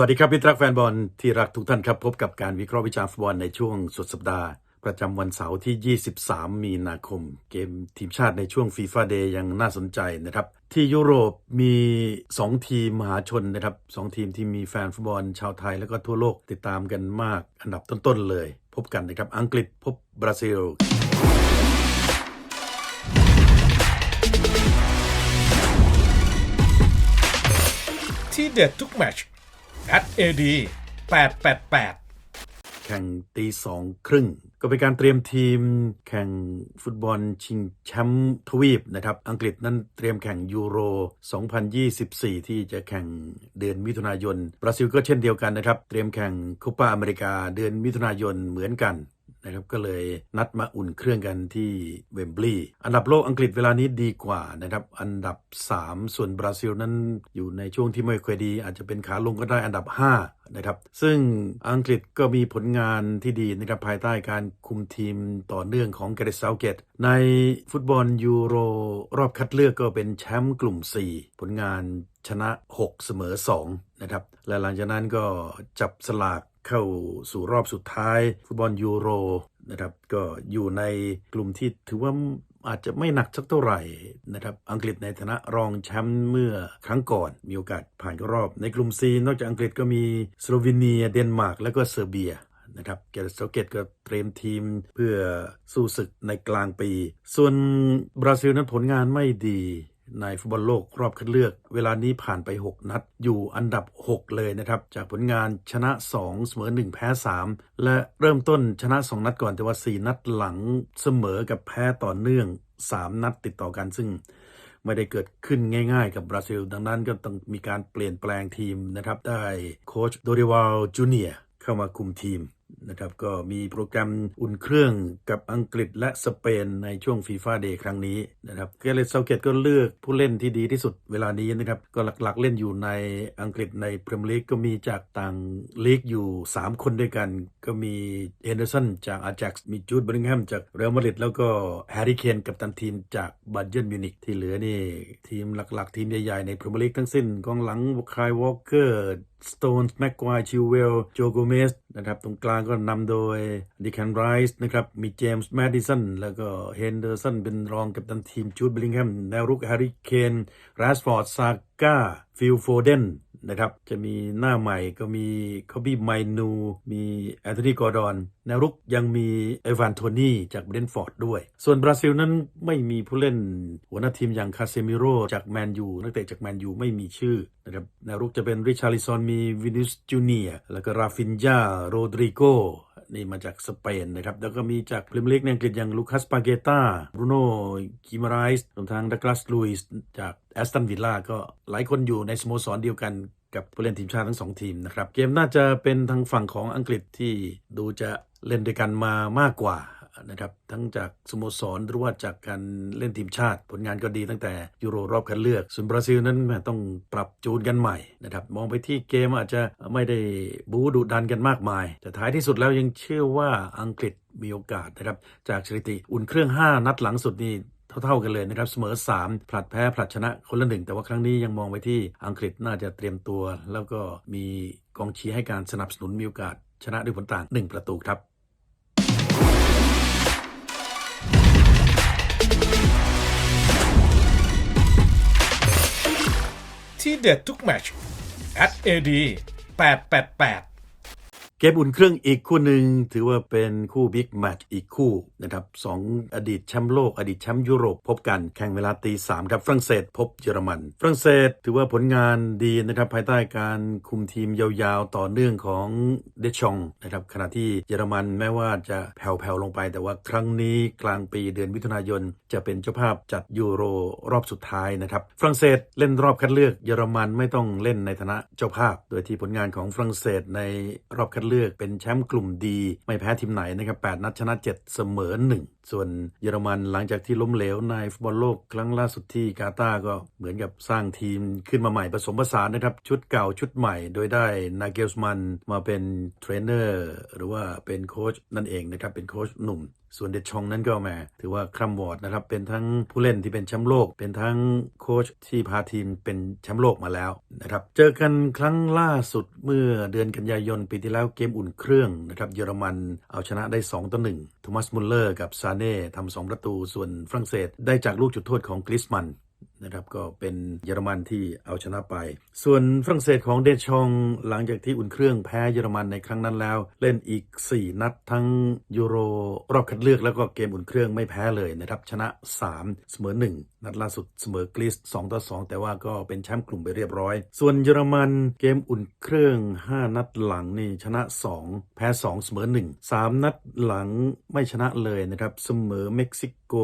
สวัสดีครับมิตรรักแฟนบอลที่รักทุกท่านครับ พบกับการวิเคราะห์วิจารณ์ฟุตบอลในช่วงสุดสัปดาห์ ประจำวันเสาร์ที่ 23 มีนาคม เกมทีมชาติในช่วงฟีฟ่าเดย์ยังน่าสนใจนะครับ ที่ยุโรปมี 2 ทีมมหาชนนะครับสองทีมที่มีแฟนฟุตบอลชาวไทยแล้วก็ทั่วโลกติดตามกันมากอันดับต้น ๆ เลย พบกันนะครับ อังกฤษพบบราซิลที่เด็ดทุกแมตช at AD 888แข่งตีสองครึ่ง ก็เป็นการเตรียมทีมแข่งฟุตบอลชิงแชมป์ทวีปนะครับ อังกฤษนั้นเตรียมแข่งยูโร 2024 ที่จะแข่งเดือนมิถุนายน บราซิลก็เช่นเดียวกันนะครับ เตรียมแข่งคูปาอเมริกาเดือนมิถุนายนเหมือนกัน นะครับก็เลยนัดมาอุ่นเครื่องกันที่เวมบลีย์อันดับโลกอังกฤษเวลานี้ดีกว่านะครับอันดับ 3 ส่วนบราซิลนั้นอยู่ในช่วงที่ไม่ค่อยดี อาจจะเป็นขาลงก็ได้อันดับ 5 นะครับ ซึ่งอังกฤษก็มีผลงานที่ดีนะครับภายใต้การคุมทีมต่อเนื่องของเกเรตเซาเกตในฟุตบอลยูโรรอบคัดเลือกก็เป็นแชมป์กลุ่ม 4 ผลงานชนะ 6 เสมอ 2 นะครับ และหลังจากนั้นก็จับสลาก เข้าสู่รอบสุดท้าย ฟุตบอลยูโรนะครับก็อยู่ในกลุ่มที่ถือว่าอาจจะไม่หนักสักเท่าไหร่นะครับ อังกฤษในฐานะรองแชมป์เมื่อครั้งก่อน มีโอกาสผ่านเข้ารอบ ในกลุ่ม C นอกจากอังกฤษก็มีสโลวีเนีย เดนมาร์ก และก็เซอร์เบียนะครับเกตเซาเกตก็เตรียมทีมเพื่อสู้ศึกในกลางปี ส่วนบราซิลนั้นผลงานไม่ดี ในฟุตบอลโลกรอบคัดเลือก เวลานี้ผ่านไป 6 นัด อยู่อันดับ 6 เลยนะครับ จากผลงานชนะ 2 เสมอ 1 แพ้ 3 และเริ่มต้นชนะ 2 นัดก่อนแต่ว่า 4 นัดหลังเสมอกับแพ้ต่อเนื่อง 3 นัดติดต่อกันซึ่งไม่ได้เกิดขึ้นง่ายๆกับบราซิล ดังนั้นก็ต้องมีการเปลี่ยนแปลงทีมนะครับ ได้โค้ชโดริวาลจูเนียเข้ามาคุมทีม นะครับก็มีโปรแกรมอุ่นเครื่องกับอังกฤษและสเปนในช่วงฟีฟ่าเดย์ครั้งนี้นะครับเกเรตเซาเกตก็เลือกผู้เล่นที่ดีที่สุดเวลานี้นะครับก็หลักๆเล่นอยู่ในอังกฤษในพรีเมียร์ลีกก็มีจากต่างลีกอยู่ 3 คนด้วยกัน ก็มีเอนเดอร์สันจากอาแจักซ์มีจูดบริงแฮมจากเรอัลมาดริดแล้วก็แฮร์รี่เคนกับตันทีมจากบัตเยิร์นมิวนิกที่เหลือนี่ทีมหลักๆ ทีมใหญ่ๆในพรีเมียร์ลีกทั้งสิ้นกองหลังคายวอลเกอร์สโตนส์แม็กควายชิวเวลโจโกเมสนะครับตรงกลางก็นำโดยดิคันไรส์นะครับมีเจมส์แมดดิสันแล้วก็เฮนเดอร์สันเป็นรองกับตันทีมจูดเบลลิงแฮมแนวรุกแฮร์รี่เคนแรสฟอร์ดซาก้าฟิลโฟเดน นะครับ จะมีหน้าใหม่ก็มีคอบี้ไมนู มีแอนโทนีกอร์ดอน แนวรุกยังมีเอวานโทนี่จากเบรนท์ฟอร์ดด้วย ส่วนบราซิลนั้นไม่มีผู้เล่นหัวหน้าทีมอย่างคาเซมิโรจากแมนยูนักเตะจากแมนยูไม่มีชื่อนะครับแนวรุกจะเป็นริชาริซอนมีวินิสจูเนียแล้วก็ราฟินญาโรดริโก นี่มาจากสเปนนะครับ แล้วก็มีจากพรีเมียร์ลีกในอังกฤษอย่างลูคัสปาเกต้าบรูโน่กิมาไรส์รวมทั้งดักลาสลุยส์จากแอสตันวิลล่าก็หลายคนอยู่ในสโมสรเดียวกันกับผู้เล่นทีมชาติทั้งสองทีมนะครับ เกมน่าจะเป็นทางฝั่งของอังกฤษที่ดูจะเล่นด้วยกันมามากกว่า นะครับทั้งจากสโมสรหรือว่าจากการเล่นทีมชาติ ผลงานก็ดีตั้งแต่ยูโรรอบคัดเลือก ส่วนบราซิลนั้นแม่ต้องปรับจูนกันใหม่นะครับมองไปที่เกมอาจจะไม่ได้บูดุดันกันมากมาย แต่ท้ายที่สุดแล้วยังเชื่อว่าอังกฤษมีโอกาสนะครับจากสถิติอุ่นเครื่อง 5 นัดหลังสุดนี่เท่าๆกันเลยนะครับ เสมอ 3 ผลัดแพ้ผลัดชนะคนละหนึ่ง แต่ว่าครั้งนี้ยังมองไปที่อังกฤษน่าจะเตรียมตัว แล้วก็มีกองเชียร์ให้การสนับสนุนมีโอกาสชนะด้วยผลต่าง 1 ประตูครับ ที่เด็ดทุกแมตช at AD 888 เกมอุ่นเครื่องอีกคู่หนึ่งถือว่าเป็นคู่บิ๊กแมตช์อีกคู่นะครับสองอดีตแชมป์โลก อดีตแชมป์ยุโรปพบกันแข่งเวลาตีสามครับฝรั่งเศสพบเยอรมันฝรั่งเศสถือว่าผลงานดีนะครับภายใต้การคุมทีมยาวๆ ต่อเนื่องของเดชองนะครับขณะที่เยอรมันแม้ว่าจะแผ่วๆลงไป แต่ว่าครั้งนี้กลางปีเดือนมิถุนายน จะเป็นเจ้าภาพจัดยูโรรอบสุดท้ายนะครับฝรั่งเศสเล่นรอบคัดเลือกเยอรมันไม่ต้องเล่นในฐานะเจ้าภาพ โดยที่ผลงานของฝรั่งเศสในรอบคัดเลือกเป็นแชมป์กลุ่มดี ไม่แพ้ทีมไหนนะครับ8นัดชนะ 7 เสมอ 1 ส่วนเยอรมันหลังจากที่ล้มเหลวในฟุตบอลโลกครั้งล่าสุดที่กาตาร์ก็เหมือนกับสร้างทีมขึ้นมาใหม่ผสมผสานนะครับ ชุดเก่าชุดใหม่ โดยได้นาเกลสมันมาเป็นเทรนเนอร์หรือว่าเป็นโค้ชนั่นเองนะครับเป็นโค้ชหนุ่มส่วนเดชองนั้นก็มา ถือว่าคร่ำวอร์ดนะครับ เป็นทั้งผู้เล่นที่เป็นแชมป์โลก เป็นทั้งโค้ชที่พาทีมเป็นแชมป์โลกมาแล้วนะครับ เจอกันครั้งล่าสุดเมื่อเดือนกันยายนปีที่แล้วเกมอุ่นเครื่องนะครับเยอรมันเอาชนะได้2ต่อ1โทมัสมุลเลอร์กับซาเน่ทำสองประตู ส่วนฝรั่งเศสได้จากลูกจุดโทษของกริสมัน นะครับก็เป็นเยอรมันที่เอาชนะไป ส่วนฝรั่งเศสของเดชองหลังจากที่อุ่นเครื่องแพ้เยอรมันในครั้งนั้นแล้ว เล่นอีก 4 นัดทั้งยูโรรอบคัดเลือกแล้วก็เกมอุ่นเครื่องไม่แพ้เลยนะครับชนะ 3 เสมอ 1 นัดล่าสุดเสมอกรีซ2ต่อ2แต่ว่าก็เป็นแชมป์กลุ่มไปเรียบร้อย ส่วนเยอรมันเกมอุ่นเครื่อง 5 นัดหลังนี่ชนะ 2 แพ้ 2 เสมอ 1 3 นัดหลังไม่ชนะเลยนะครับเสมอเม็กซิโก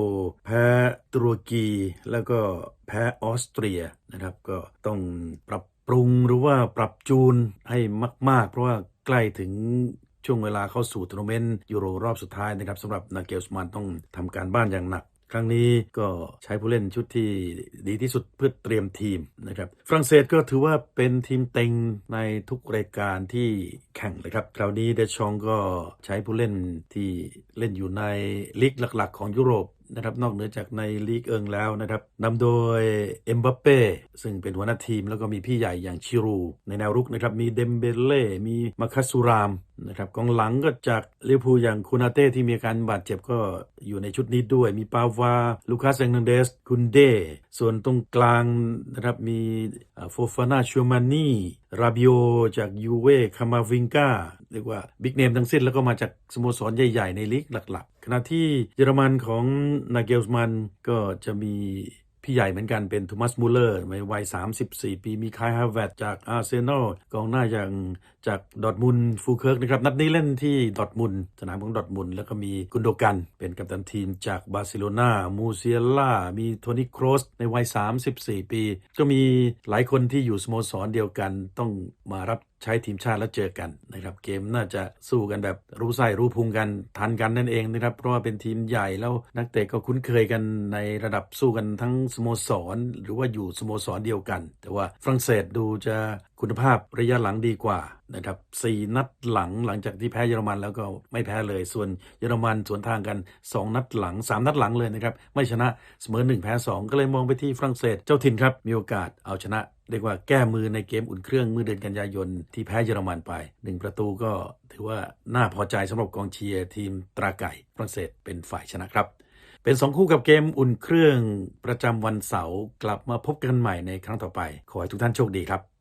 แพ้ตุรกีแล้วก็แพ้ออสเตรียนะครับก็ต้องปรับปรุงหรือว่าปรับจูนให้มาก ๆ เพราะว่าใกล้ถึงช่วงเวลาเข้าสู่ทัวร์นาเมนต์ยูโรรอบสุดท้ายนะครับสำหรับนาเกลสมานต้องทำการบ้านอย่างหนักครั้งนี้ก็ใช้ผู้เล่นชุดที่ดีที่สุดเพื่อเตรียมทีมนะครับฝรั่งเศสก็ถือว่าเป็นทีมเต็งในทุกรายการที่แข่งเลยครับ คราวนี้เดชองก็ใช้ผู้เล่นที่เล่นอยู่ในลีกหลัก ๆ ของยุโรปนะครับนอกเหนือจากในลีกเอิงแล้วนะครับนำโดยเอ็มบัปเป้ซึ่งเป็นหัวหน้าทีมแล้วก็มีพี่ใหญ่อย่างชิรู ในแนวรุกนะครับมีเดมเบเล่มีมาคัสซูรามนะครับกองหลังก็จากลิเวอร์พูลอย่างคูนาเต้ที่มีอาการบาดเจ็บก็อยู่ในชุดนี้ด้วย มีปาวาลูคัสเซงนันเดสคุนเด ส่วนตรงกลางนะครับมีโฟฟานาชัวมานีราบิโอจากยูเว่คามาวิงกาเรียกว่าบิ๊กเนมทั้งสิ้นแล้วก็มาจากสโมสรใหญ่ ๆ ในลีกหลัก ๆ ขณะที่เยอรมันของนาเกลส์มันก็จะมี พี่ใหญ่เหมือนกันเป็นโทมัสมูเลอร์ในวัย 34 ปี มีคายฮาเวตจากอาร์เซนอลกองหน้าอย่างจากดอทมุนฟูเคิร์กนะครับ นัดนี้เล่นที่ดอทมุนสนามของดอทมุนแล้วก็มีกุนโดกัน เป็นกัปตันทีมจากบาร์เซโลนามูเซียล่า มีโทนี่โครสในวัย 34 ปี ก็มีหลายคนที่อยู่สโมสรเดียวกันต้องมารับ ใช้ทีมชาติแล้วเจอกันนะครับเกมน่าจะสู้กันแบบรู้ไส้รู้พุงกันทันกันนั่นเองนะครับเพราะว่าเป็นทีมใหญ่แล้วนักเตะก็คุ้นเคยกันในระดับสู้กันทั้งสโมสร หรือว่าอยู่สโมสรเดียวกัน แต่ว่าฝรั่งเศสดูจะ คุณภาพระยะหลังดีกว่านะครับสี่นัดหลังหลังจากที่แพ้เยอรมันแล้วก็ไม่แพ้เลย ส่วนเยอรมันสวนทางกัน 2 นัดหลัง 3 นัดหลังเลยนะครับไม่ชนะเสมอ 1 แพ้ 2 ก็เลยมองไปที่ฝรั่งเศสเจ้าถิ่นครับ มีโอกาสเอาชนะเรียกว่าแก้มือในเกมอุ่นเครื่องเมื่อเดือนกันยายนที่แพ้เยอรมันไป 1 ประตูก็ถือว่าน่าพอใจสำหรับกองเชียร์ทีมตราไก่ฝรั่งเศสเป็นฝ่ายชนะครับเป็น2คู่กับเกมอุ่นเครื่องประจำวันเสาร์กลับมาพบกันใหม่ในครั้งต่อไป ขอให้ทุกท่านโชคดีครับ